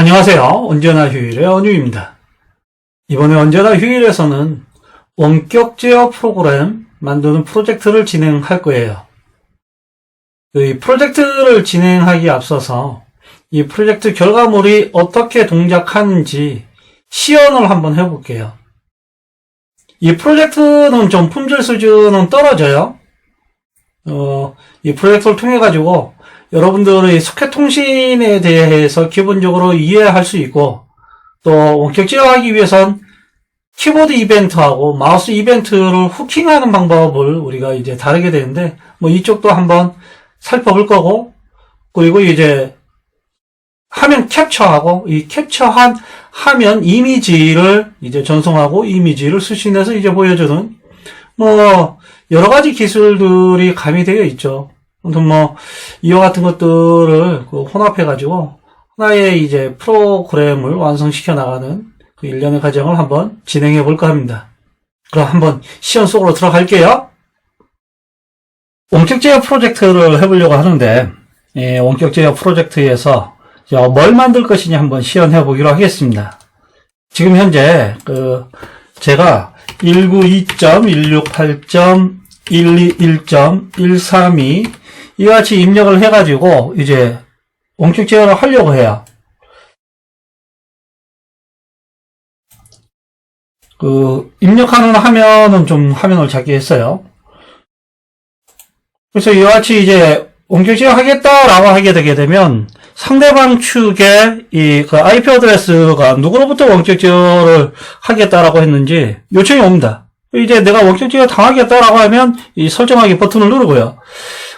안녕하세요. 언제나 휴일의 언유입니다. 이번에 언제나 휴일에서는 원격 제어 프로그램 만드는 프로젝트를 진행할 거예요. 이 프로젝트를 진행하기에 앞서서 이 프로젝트 결과물이 어떻게 동작하는지 시연을 한번 해볼게요. 이 프로젝트는 좀 품질 수준은 떨어져요. 어, 이 프로젝트를 통해 가지고 여러분들의 소켓 통신에 대해서 기본적으로 이해할 수 있고 또 원격 제어하기 위해선 키보드 이벤트하고 마우스 이벤트를 후킹하는 방법을 우리가 이제 다르게 되는데 뭐 이쪽도 한번 살펴볼 거고 그리고 이제 화면 캡처하고 이 캡처한 화면 이미지를 이제 전송하고 이미지를 수신해서 이제 보여주는 뭐 여러 가지 기술들이 가미되어 있죠. 아무튼 뭐 이와 같은 것들을 그 혼합해 가지고 하나의 이제 프로그램을 완성시켜 나가는 그 일련의 과정을 한번 진행해 볼까 합니다. 그럼 한번 시연 속으로 들어갈게요. 원격 제어 프로젝트를 해보려고 하는데 예, 원격 제어 프로젝트에서 자, 뭘 만들 것이냐 한번 시연해 보기로 하겠습니다. 지금 현재 그 제가 192.168.121.132 이같이 입력을 해가지고 이제 원격 제어를 하려고 해요. 그 입력하는 화면은 좀 화면을 작게 했어요. 그래서 이와 같이 이제 원격 제어 하겠다라고 하게 되게 되면 상대방 측에 이그 IP 어드레스가 누구로부터 원격 제어를 하겠다라고 했는지 요청이 옵니다. 이제 내가 원격 제어 당하겠다라고 하면 이 설정하기 버튼을 누르고요.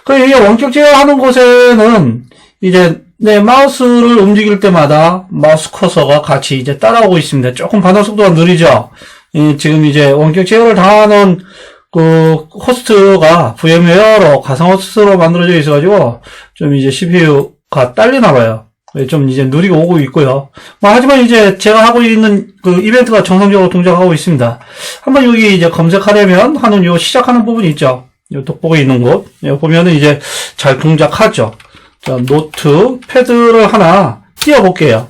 그 이게 원격 제어하는 곳에는 이제 내 마우스를 움직일 때마다 마우스 커서가 같이 이제 따라오고 있습니다. 조금 반응 속도가 느리죠. 이 지금 이제 원격 제어를 당하는 그 호스트가 VM웨어로 가상 호스트로 만들어져 있어가지고 좀 이제 CPU가 딸리나 봐요. 좀 이제 느리고 오고 있고요. 뭐 하지만 이제 제가 하고 있는 그 이벤트가 정상적으로 동작하고 있습니다. 한번 여기 이제 검색하려면 하는 요 시작하는 부분이 있죠. 요 돋보고 있는 곳. 여기 보면은 이제 잘 동작하죠. 자, 노트 패드를 하나 띄워 볼게요.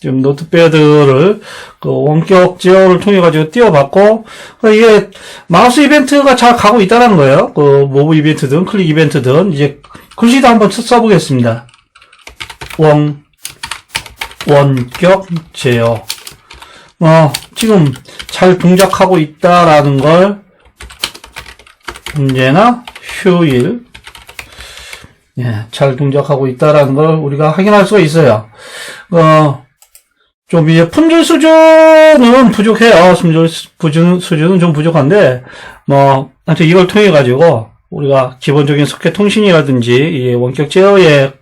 지금 노트패드를 그 원격 제어를 통해 가지고 띄워봤고 그 이게 마우스 이벤트가 잘 가고 있다는 거예요. 그 모브 이벤트든 클릭 이벤트든 이제 글씨도 한번 써보겠습니다. 원 원격 제어 어 지금 잘 동작하고 있다라는 걸 언제나 휴일 예, 잘 동작하고 있다라는 걸 우리가 확인할 수가 있어요. 어, 좀 이제 품질 수준은 부족해요. 품질 수준, 수준은 좀 부족한데, 뭐, 하여튼 이걸 통해 가지고 우리가 기본적인 소켓 통신이라든지 이 원격 제어에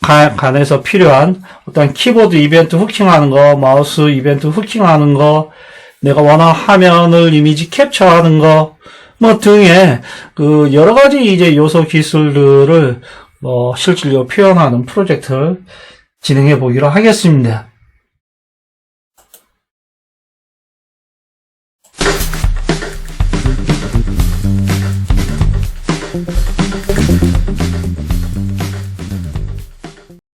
가- 관해서 필요한 어떤 키보드 이벤트 후킹하는 거, 마우스 이벤트 후킹하는 거, 내가 원하는 화면을 이미지 캡처하는 거, 뭐 등의 그 여러 가지 이제 요소 기술들을 뭐 실질로 표현하는 프로젝트를 진행해 보기로 하겠습니다.